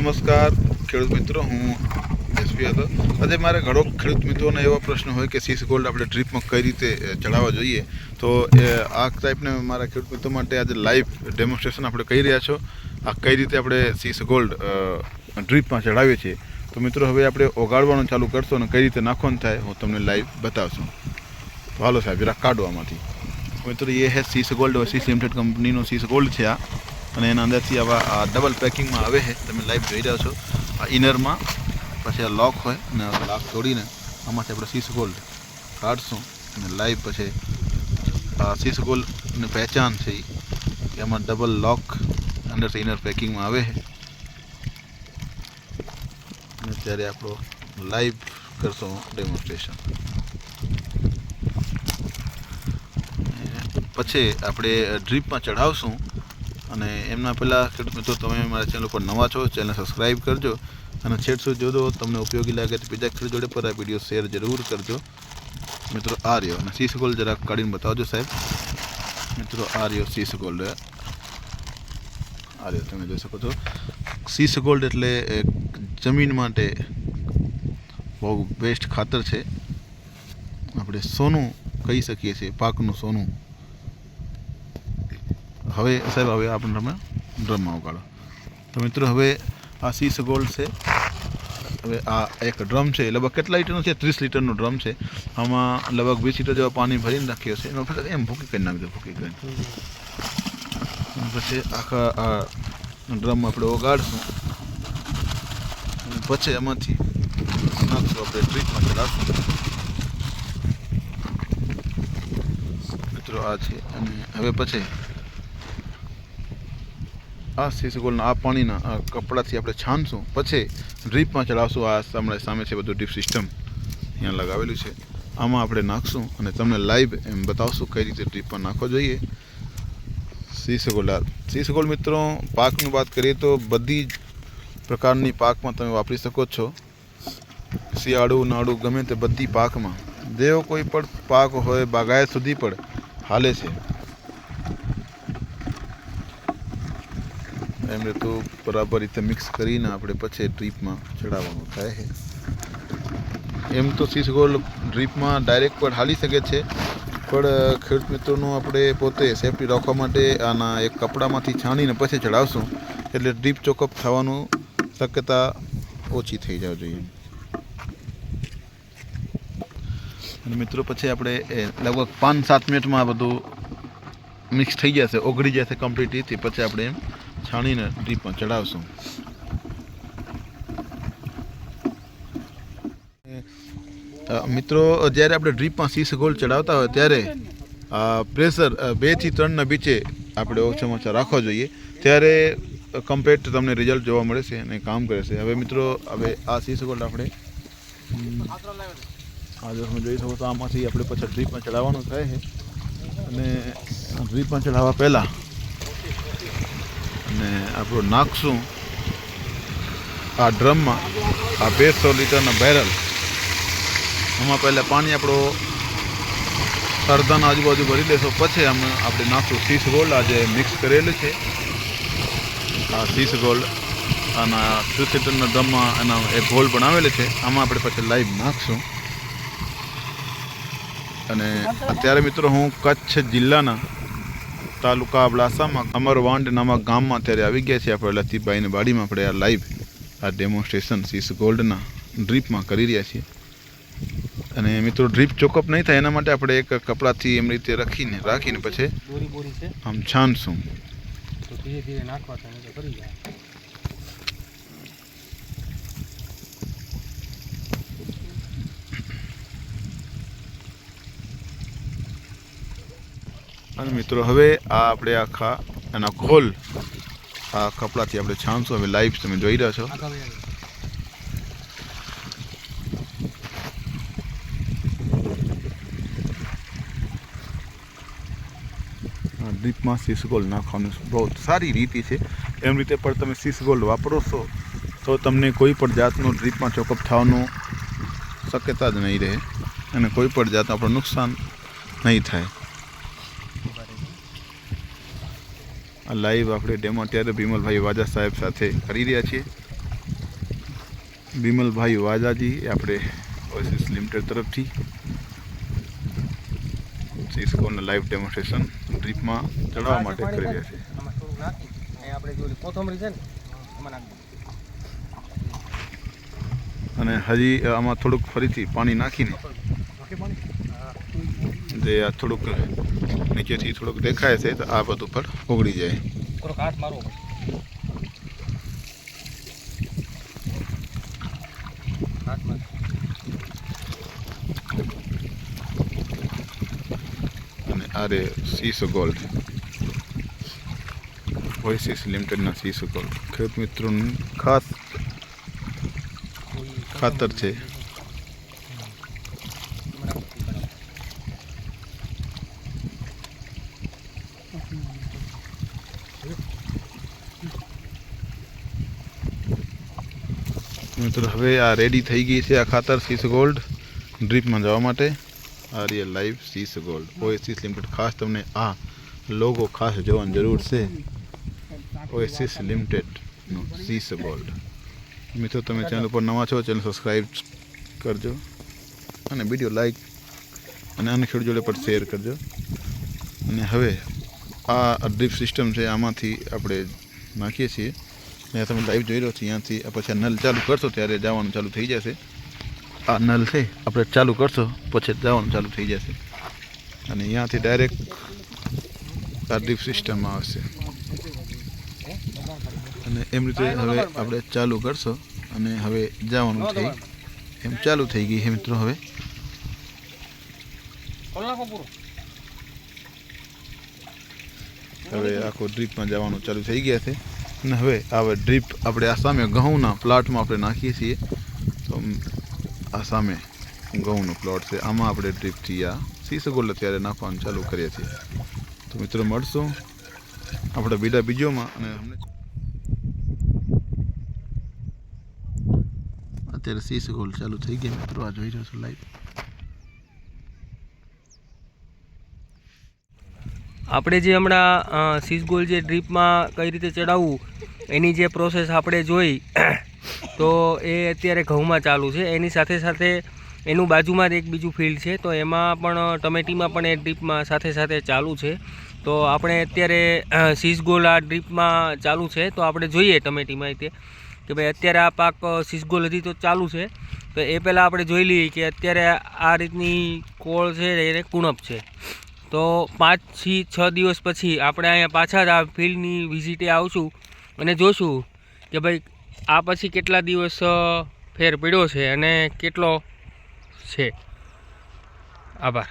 નમસ્કાર, ખેડૂત મિત્રો, હું એસપી હતો આજે મારે ઘણો ખેડૂત મિત્રોને એવા પ્રશ્ન હોય કે સીસ ગોલ્ડ આપણે ડ્રીપમાં કઈ રીતે ચડાવવા જોઈએ. તો, એ, આ ટાઈપને મારા ખેડૂત મિત્રો માટે આજે લાઈવ ડેમોન્સ્ટ્રેશન આપણે કહી રહ્યા છો. આ કઈ રીતે આપણે સીસ ગોલ્ડ ડ્રીપમાં ચડાવીએ છીએ. તો મિત્રો, હવે આપણે ઓગાળવાનું ચાલુ કરશો અને કઈ રીતે નાખવાનું થાય, હું તમને લાઈવ બતાવશું. તો હાલો સાહેબ જરા કાઢો આમાંથી. મિત્રો, એ હે સીસ ગોલ્ડ સીસ લિમિટેડ કંપનીનો સીસ ગોલ્ડ છે આ. અને એના અંદરથી આવા ડબલ પેકિંગમાં આવે છે. તમે લાઈવ જોઈ રહ્યા છો. આ ઇનરમાં પછી આ લોક હોય અને લોક તોડીને આમાંથી આપણે સીસ ગોલ્ડ કાઢશું અને લાઈવ પછી આ સીસ ગોલ્ડની પહેચાન છે એમાં ડબલ લોક અંદરથી ઇનર પેકિંગમાં આવે છે. અને ત્યારે આપણો લાઈવ કરશો ડેમોન્સ્ટ્રેશન પછી આપણે ડ્રીપમાં ચઢાવશું. અને એમના પહેલાં ખેડૂત મિત્રો તમે મારા ચેનલ ઉપર નવા છો ચેનલ સબસ્ક્રાઈબ કરજો. અને છેડ સુધી જોજો, તમને ઉપયોગી લાગે તો બીજા ખેડૂત જોડે પર આ વીડિયો શેર જરૂર કરજો. મિત્રો, આ રહ્યો. અને સીસ ગોલ્ડ જરાક કાઢીને બતાવજો સાહેબ. મિત્રો, આ રહ્યો સીસ ગોલ્ડ આ રહ્યો, તમે જોઈ શકો છો. સીસ ગોલ્ડ એટલે જમીન માટે બહુ બેસ્ટ ખાતર છે. આપણે સોનું કહી શકીએ છીએ, પાકનું સોનું. હવે સાહેબ, હવે આપણે તમે ડ્રમમાં ઉગાડો તો મિત્રો, હવે આ સીસ ગોલ્ડ છે. હવે આ એક ડ્રમ છે લગભગ કેટલા લીટરનો છે? ત્રીસ લીટરનો ડ્રમ છે. આમાં લગભગ વીસ લીટર જેવા પાણી ભરીને રાખીએ છે. એનો પછી એમ ભૂકી કરી નાખજો, ભૂકી કરીને. પછી આખા આ ડ્રમ આપણે ઓગાડશું પછી એમાંથી નાખશું આપણે ટ્રીટમાં ચડાવશું મિત્રો, આ છે. અને હવે પછી આ સીસગોલના આ પાણીના કપડાથી આપણે છાનશું પછી ડ્રીપમાં ચડાવશું આ સામે સામે છે બધું ડ્રીપ સિસ્ટમ. અહીંયા લગાવેલું છે. આમાં આપણે નાખશું અને તમને લાઈવ એમ બતાવશું કઈ રીતે ડ્રીપમાં નાખવો જોઈએ. સીસગોલ સીસગોલ મિત્રો, પાકની વાત કરીએ તો બધી પ્રકારની પાકમાં તમે વાપરી શકો છો. શિયાળું નાળું ગમે તે બધી પાકમાં. જેવો કોઈ પણ પાક હોય, બાગાયત સુધી પણ હાલે છે. એમને તો બરાબર રીતે મિક્સ કરીને આપણે પછી ડ્રીપમાં ચડાવવાનું થાય છે. એમ તો સીસ ગોલ્ડ ડ્રીપમાં ડાયરેક્ટ પણ હાલી શકે છે, પણ ખેડૂત મિત્રોનું આપણે પોતે સેફટી રાખવા માટે આના એક કપડામાંથી છાણીને પછી ચડાવશું, એટલે ડ્રીપ ચોકઅપ થવાનું શક્યતા ઓછી થઈ જવી જોઈએ. અને મિત્રો પછી આપણે લગભગ પાંચ સાત મિનિટમાં આ બધું મિક્સ થઈ જશે, ઓગળી જશે કમ્પ્લીટલી પછી આપણે એમ છાણીને ડ્રીપમાં ચડાવશું મિત્રો, જ્યારે આપણે ડ્રીપમાં સીસ ગોલ્ડ ચડાવતા હોય ત્યારે પ્રેશર બેથી ત્રણના બીચે આપણે ઓછામાં ઓછા રાખવા જોઈએ. ત્યારે કમ્પ્લીટ તમને રિઝલ્ટ જોવા મળે છે અને કામ કરે છે. હવે મિત્રો, હવે આ સીસ ગોલ્ડ આપણે આ જો તમે જોઈ શકો તો આમાંથી આપણે પછી ડ્રીપમાં ચડાવવાનું થાય છે. અને ડ્રીપમાં ચડાવવા પહેલાં અને આપણું નાખશું આ ડ્રમમાં આ બેસો લીટરના બેરલ આમાં પહેલાં પાણી આપણો સરદાના આજુબાજુ ભરી દેશો, પછી અમે આપણે નાખશું સીસ ગોલ્ડ આજે મિક્સ કરેલું છે, આ સીસ ગોલ્ડ આના ત્રીસ લીટરના ડ્રમમાં એના એક પણ આવેલું છે. આમાં આપણે પછી લાઈવ નાખશું. અને અત્યારે મિત્રો હું કચ્છ જિલ્લાના તાલુકા અબડાસામાં અમરવાંડ નામક ગામમાં અત્યારે આવી ગયા છે. આપણે લતીભાઈની વાડીમાં આપણે આ લાઈવ આ ડેમોન્સ્ટ્રેશન સીસ ગોલ્ડના ડ્રીપમાં કરી રહ્યા છીએ. અને મિત્રો ડ્રીપ ચોકઅપ નહીં થાય એના માટે આપણે એક કપડાથી એમ રીતે રાખીને રાખીને પછી આમ છાનશું. ધીરે ધીરે નાખવા તો નહીં તો કરી જાય અને મિત્રો, હવે આ આપણે આખા એના ખોલ આ કપડાથી આપણે છાનશું હવે લાઈવ તમે જોઈ રહ્યા છો. ડ્રીપમાં સીસ ગોલ્ડ નાખવાનું બહુ સારી રીતિ છે. એમ રીતે પણ તમે સીસ ગોલ્ડ વાપરો છો, તો તમને કોઈ પણ જાતનું ડ્રીપમાં ચોકઅપ થવાનું શક્યતા જ નહીં રહે. અને કોઈ પણ જાતનું આપણું નુકસાન નહીં થાય. આ લાઈવ આપણે ડેમો અત્યારે ભીમલભાઈ વાજા સાહેબ સાથે કરી રહ્યા છીએ. ભીમલભાઈ વાજાજી એ આપણે ઓસિસ લિમિટેડ તરફથી સિસ્કોના લાઈવ ડેમોન્સ્ટ્રેશન ડ્રીપમાં ચડાવવા માટે કરી રહ્યા છે અને હજી આમાં થોડુંક ફરીથી પાણી નાખીને જે આ થોડુંક નીચેથી થોડુંક દેખાય છે તો આ બધું પણ ઓગળી જાય. અને આ રે સીસો ગોલ્ડ. વોઇસીસ લિમિટેડના સીસો ગોલ્ડ. ખેડૂત મિત્રોનું ખાસ ખાતર છે. મિત્રો હવે આ રેડી થઈ ગઈ છે આ ખાતર સીસ ગોલ્ડ ડ્રીપમાં જવા માટે. આ રીએ લાઈવ સીસ ગોલ્ડ ઓએસિસ લિમિટેડ ખાસ તમને આ લોગો ખાસ જોવાની જરૂર છે. ઓએસિસ લિમિટેડનો સીસ ગોલ્ડ મિત્રો, તમે ચેનલ ઉપર નવા છો ચેનલ સબસ્ક્રાઈબ કરજો અને વીડિયો લાઈક અને અન્ય ખેડૂત જોડે પણ શેર કરજો. અને હવે આ ડ્રીપ સિસ્ટમ છે, આમાંથી આપણે નાખીએ છીએ. અહીંયા તમે લાઈવ જોઈ રહ્યો છો અહીંયાથી. પછી નલ ચાલુ કરશો ત્યારે જવાનું ચાલુ થઈ જશે. આ નલ છે, આપણે ચાલુ કરશો, પછી જવાનું ચાલુ થઈ જશે. અને અહીંયાથી ડાયરેક્ટ આ ડ્રીપ સિસ્ટમમાં આવશે. અને એમ રીતે હવે આપણે ચાલુ કરશો, અને હવે જવાનું થઈ, એમ ચાલુ થઈ ગઈ હે મિત્રો હવે. હવે આખો ડ્રીપમાં જવાનું ચાલુ થઈ ગયા છે. અને હવે આ ડ્રીપ આપણે આ સામે ઘઉંના પ્લોટમાં આપણે નાખીએ છીએ. તો આ સામે ઘઉંનો પ્લોટ છે. આમાં આપણે ડ્રીપથી આ સીસગોલ અત્યારે નાખવાનું ચાલુ કરીએ છીએ. તો મિત્રો મળશું આપણે બીજા બીજોમાં અને અમને અત્યારે સીસગોલ ચાલુ થઈ ગયા મિત્રો. આ જોઈ રહ્યો લાઈટ આપણે જે હમણાં સિસગોલ જે ડ્રીપમાં કઈ રીતે ચડાવવું, એની જે પ્રોસેસ આપણે જોઈ, તો એ અત્યારે ઘઉંમાં ચાલુ છે. એની સાથે સાથે એનું બાજુમાં જ એક બીજું ફિલ્ડ છે. તો એમાં પણ ટમેટીમાં પણ એ ડ્રીપમાં સાથે સાથે ચાલુ છે. તો આપણે અત્યારે સિસગોલ આ ડ્રીપમાં ચાલુ છે. તો આપણે જોઈએ ટમેટીમાં તે, કે ભાઈ અત્યારે આ પાક સિસગોલ હજી તો ચાલુ છે. તો એ પહેલાં આપણે જોઈ લઈએ કે અત્યારે આ રીતની કોળ છે એને કુણપ છે. તો પાંચથી છ દિવસ પછી આપણે અહીંયા પાછા આ ફિલ્ડની વિઝિટે આવશું અને જોશું કે ભાઈ આ પછી કેટલા દિવસ ફેર પડ્યો છે અને કેટલો છે. આભાર.